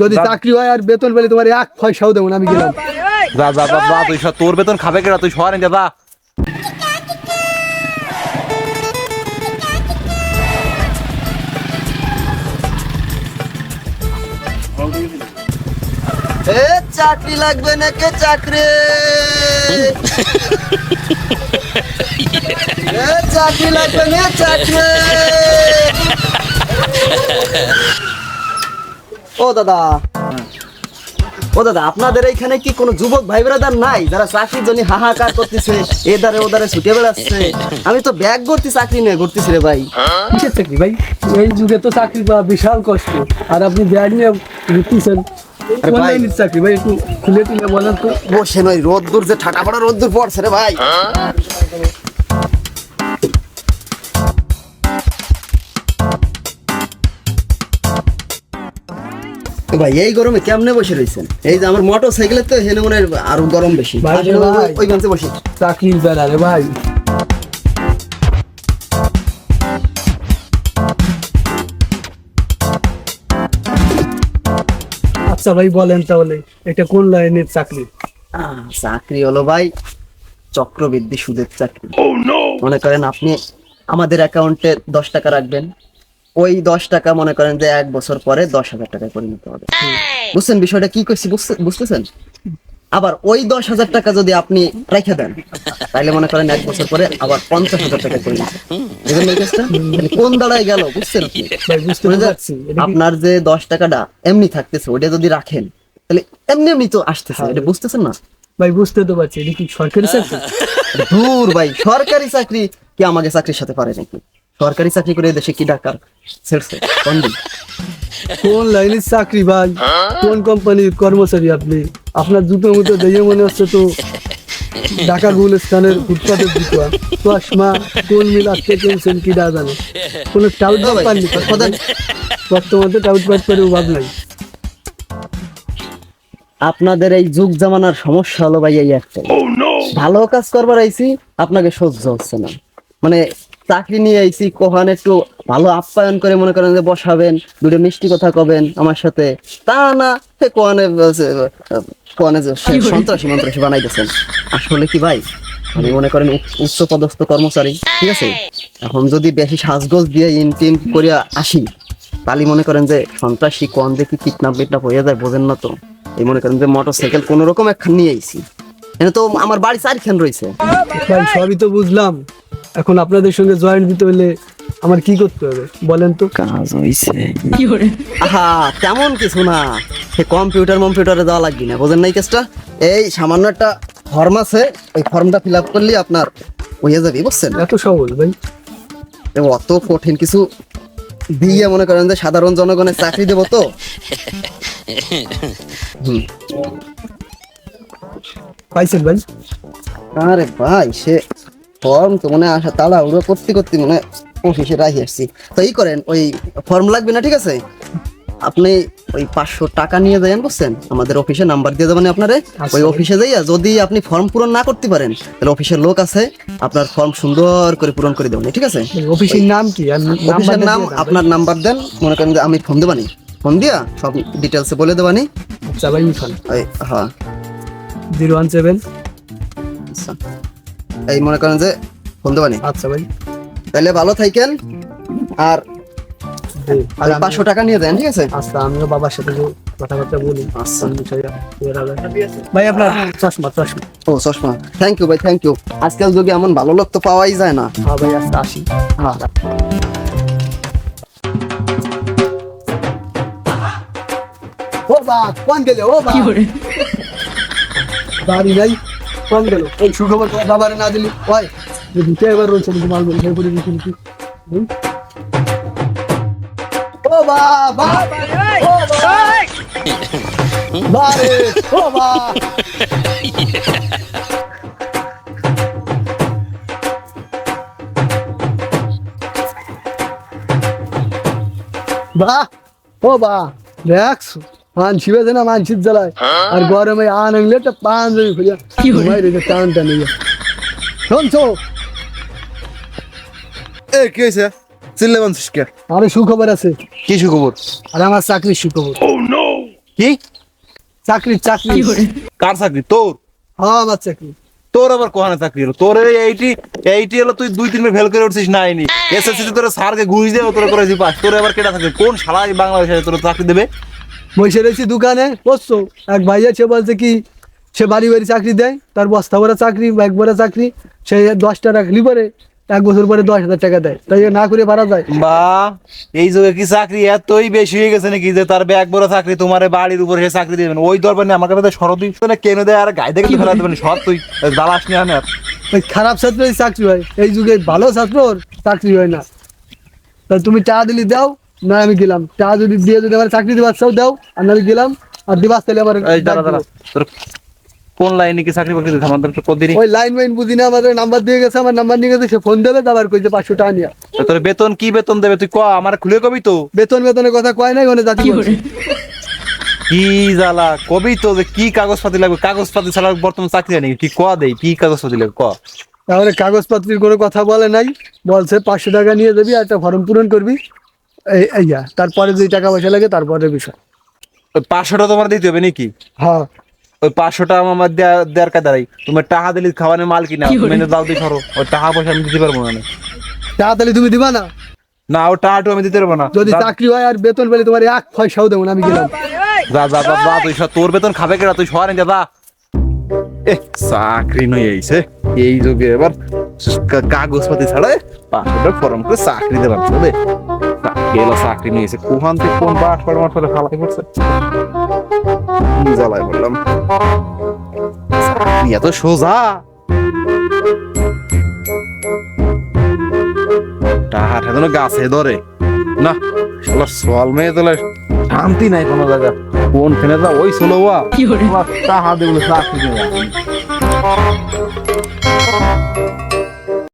যদি চাকরি হয় আর বেতন পেলে তোমার এক পয়সাও দেবো না আমি গেলাম। যা যা যা যা তুই তোর বেতন খাবে কেনা তুই সরেন যা যা। এ চাকরি লাগবে নাকি চাকরি? এ চাকরি লাগবে না চাকরি? ও দাদা। ও দাদা আপনাদের এইখানে কি কোনো যুবক ভাই ব্রাদার নাই যারা চাকরির জন্য হাহাকার করতেছে? এদারে ওদারে ছুটে বেড়াচ্ছে। আমি তো ব্যাগ ভর্তি চাকরি নিয়ে ঘুরতেছি রে ভাই। কিসের চাকরি ভাই? এই যুগে তো চাকরি পাওয়া বিশাল কষ্ট। আর আপনি ব্যাগ নিয়ে ঘুরতেছেন। চাকরি ভাই একটু খুলে তুলে বলেন তো। বসে নয় রোদ্দুর যে ঠাটা পড়া রোদ্দুর পড়ছে রে ভাই। ভাই এই গরমে কেমনে বসে রয়েছেন এই যে আমার মোটর সাইকেলের তো হেনে মনে হয় আরও গরম বেশি। ওই- বেঞ্চে বসি। চাকরির বেলা রে ভাই। আচ্ছা ভাই বলেন তাহলে এটা কোন লাইনের চাকরি? চাকরি হলো ভাই চক্রবৃদ্ধি সুদের চাকরি। মনে করেন আপনি আমাদের অ্যাকাউন্টে দশ টাকা রাখবেন ওই দশ টাকা মনে করেন যে এক বছর পরে দশ হাজার টাকায় পরিণত হবে। বুঝছেন বিষয়টা? কি করছি? বুঝতেছেন? আবার ওই দশ হাজার টাকা যদি আপনি রেখে দেন তাহলে মনে করেন এক বছর পরে আবার পঞ্চাশ হাজার টাকা? তাহলে কোন দাঁড়ায় গেল? বুঝছেন আপনার যে দশ টাকাটা এমনি থাকতেছে ওটা যদি রাখেন তাহলে এমনি এমনি তো আসতেছে। এটা বুঝতেছেন না? ভাই বুঝতে তো পারছি। এটা কি সরকারি চাকরি? দূর ভাই সরকারি চাকরি কি আমাকে চাকরির সাথে পারে নাকি? সরকারি চাকরি করে দেশে কি ডাকার ছেড়ছে। কোন দিন? কোন লাইনের চাকরি ভাই? কোন কোম্পানির কর্মচারী আপনি? আপনার জুতো মুতো দেখে মনে হচ্ছে তো ঢাকা গুলস্থানের ফুটপাতের জুতো চশমা কোন মিল আজকে কিনছেন কি না জানে। কোনো টাউট ভাই, পাননি বর্তমানে টাউট পাট করে অভাব নাই। আপনাদের এই যুগ জামানার সমস্যা হলো ভাই এই একটাই। ভালো কাজ করবার আইছি আপনাকে সহ্য হচ্ছে না। মানে চাকরি নিয়ে আইছি কখন একটু ভালো আপ্যায়ন করে মনে করেন যে বসাবেন, দুটো মিষ্টি কথা কবেন আমার সাথে। তা না, সে কোয়ানে যে সন্ত্রাসী মন্ত্রাসী বানাইতেছেন। আসলে কি ভাই? আমি মনে করেন উচ্চ- পদস্থ কর্মচারী, ঠিক আছে? এখন যদি বেশি সাজগোজ দিয়ে ইনটিন করিয়া আসি, তাহলে মনে করেন যে সন্ত্রাসী কোন দেখি কিডন্যাপ বিটনাপ হয়ে যায়, বোঝেন না তো। এই মনে করেন যে মোটর সাইকেল কোন রকম একখান নিয়ে আইছি। এখানে তো আমার বাড়ি চারখান রয়েছে। ভাই সবই তো বুঝলাম। এখন আপনাদের সঙ্গে জয়েন্ট দিতে হলে আমার কি করতে হবে? বলেন তো। কাজ হইছে। আহা তেমন কিছু না। সে কম্পিউটার কম্পিউটারে যাওয়া লাগবে না বোঝেন নাই কেসটা এই সামান্য একটা ফর্ম আছে ওই ফর্মটা ফিল আপ করলে আপনার হয়ে যাবে বুঝছেন? এত সহজ ভাই। অত কঠিন কিছু দিয়ে মনে করেন যে সাধারণ জনগণের চাকরি দেবো তো? হুম। পাইছেন ভাই? আরে ভাই সে ফর্ম তো মনে আসা তাড়া উড়ো করতে করতে মনে অফিসে রাখি আসছি। তো এই করেন ওই ফর্ম লাগবে না ঠিক আছে? আপনি ওই পাঁচশো টাকা নিয়ে যাবেন বুঝছেন? আমাদের অফিসে নাম্বার দিয়ে দেবেন আপনারে। ওই অফিসে যাইয়া যদি আপনি ফর্ম পূরণ না করতে পারেন তাহলে অফিসের লোক আছে আপনার ফর্ম সুন্দর করে পূরণ করে দেবেন ঠিক আছে? অফিসের নাম কি? অফিসের নাম। আপনার নাম্বার দেন মনে করেন যে আমি ফোন দেবানি। ফোন দিয়া সব ডিটেলসে বলে দেবানি। আচ্ছা হ্যাঁ। Zero one seven. আচ্ছা। এই মনে করেন যে ফোন দেবানি। আচ্ছা ভাই। তাহলে ভালো থাকেন আর পাঁচশো টাকা নিয়ে দেন ঠিক আছে? আচ্ছা আমিও বাবার সাথে কথাবার্তা বলি। আচ্ছা। ভাই আপনার চশমা চশমা। ও চশমা। থ্যাংক ইউ ভাই থ্যাংক ইউ আজকাল যুগে এমন ভালো লোক তো পাওয়াই যায় না। হ্যাঁ ভাই আজকে আসি। হ্যাঁ। ও বা কোন গেলে? ও বা। বাড়ি নাই কোন গেল। ওই সুখবর বাবারে না দিলি ওই। যে এবার রয়েছে নাকি মাল বলি সেই পরে দিচ্ছি নাকি ও বা বা ও বা ও বা দেখছ? মানসি বেঁধে না মানসির জ্বালায়। আর গরমে আন আনলে একটা পান জমি খুঁজে ঘুমাই রেখে টানটা নিয়ে শুনছো? এ কি হয়েছে চিল্লে মানছিস কে? আরে সুখবর আছে। কি সুখবর? আর আমার চাকরির সুখবর। কি? চাকরি। চাকরি কার চাকরি? তোর? হ্যাঁ আমার চাকরি। তোর আবার কোহানে চাকরি হলো? তোর এই এইটি এইটি হলো তুই দুই তিন ফেল করে উঠছিস নাইনি। এসএসসি তোর স্যারকে ঘুষ দিয়ে তোর করেছি পাস। তোর এবার কেটা থাকবে? কোন শালা এই বাংলাদেশে তোর চাকরি দেবে? বসে রয়েছি দোকানে। বসছো? এক ভাই আছে বলছে কি সে বাড়ি বাড়ি চাকরি দেয় তার বস্তা ভরা চাকরি এক ভরা চাকরি সে দশটা রাখলি পরে এক বছর পরে দশ হাজার টাকা দেয়। তাই না করে পারা যায়। বা এই যুগে কি চাকরি এতই বেশি হয়ে গেছে নাকি যে তার ব্যাগ বড় চাকরি তোমার বাড়ির উপরে সে চাকরি দেবেন ওই দরবার নেই আমার কাছে শরৎ কেন দেয় আর গায়ে দেখে ফেলা দেবেন সব তুই দালাস নিয়ে আনে ওই খারাপ ছাত্রই চাকরি হয়। এই যুগে ভালো ছাত্রর চাকরি হয় না। তা তুমি টাকা দিলি দাও না আমি গেলাম। টাকা যদি দিয়ে যদি আমার চাকরি দিবার চাও দাও। আর নাহলে গেলাম। আর দিবাস তাহলে আমার এই দাঁড়া দাঁড়া। কোন লাইনে কি চাকরি বাকরি দিতে আমাদের একটু কদিনই ওই লাইন মাইন বুঝি না আমাদের নাম্বার দিয়ে গেছে আমার নাম্বার নিয়ে গেছে সে ফোন দেবে আবার কইছে পাঁচশো টাকা নিয়ে তোর বেতন কি বেতন দেবে? তুই ক আমার খুলে কবি তো? বেতন বেতনের কথা কয় নাই ওখানে জাতি। কি জ্বালা কবি তো যে কি কাগজপাতি লাগবে? কাগজপাতি ছাড়া বর্তমান চাকরি নেই। কি ক দেই কি কাগজপাতি লাগবে? ক। তাহলে কাগজপত্রের কোনো কথা বলে নাই। বলছে পাঁচশো টাকা নিয়ে যাবি আর একটা ফর্ম পূরণ করবি। এইয়া তারপরে যদি টাকা পয়সা লাগে তারপরে বিষয়। ওই পাঁচশোটা তোমার দিতে হবে নাকি? হ্যাঁ। ওই পাঁচশোটা আমার দেয়া- দেওয়ার কাদারাই তোমার টাকা দিলি খাওয়ানোর মাল কিনা? তুমি এনে দাও দিয়ে সরো ওই টাকা পয়সা আমি দিতে পারব না টাকা তাহলে তুমি দিবা না? না ও টাকাটু আমি দিতে পারব না। যদি চাকরি হয় আর বেতন পেলে তোমার এক পয়সাও দেবো না আমি গেলাম। যা যা যা যা তুই তোর বেতন খাবে কেনা তুই সরেন যা। এ চাকরি নই এইছে এই যুগে এবার কাগজপাতি ছাড়া পাঁচশোটা ফর্ম করে চাকরি চলে গেল চাকরি নিয়েছে কোহান থেকে কোন বাস পড়ে মাঠ করে ফালাই পড়ছে? কি জ্বালায় বললাম এত সোজা। টাহার হেদনো গাছে ধরে। না শালা সোয়াল মেয়ে তোলে শান্তি নাই কোনো জায়গা। কোন ফেনে যা ওই ছিল ওয়া টাহা দিয়ে বলে চাকরি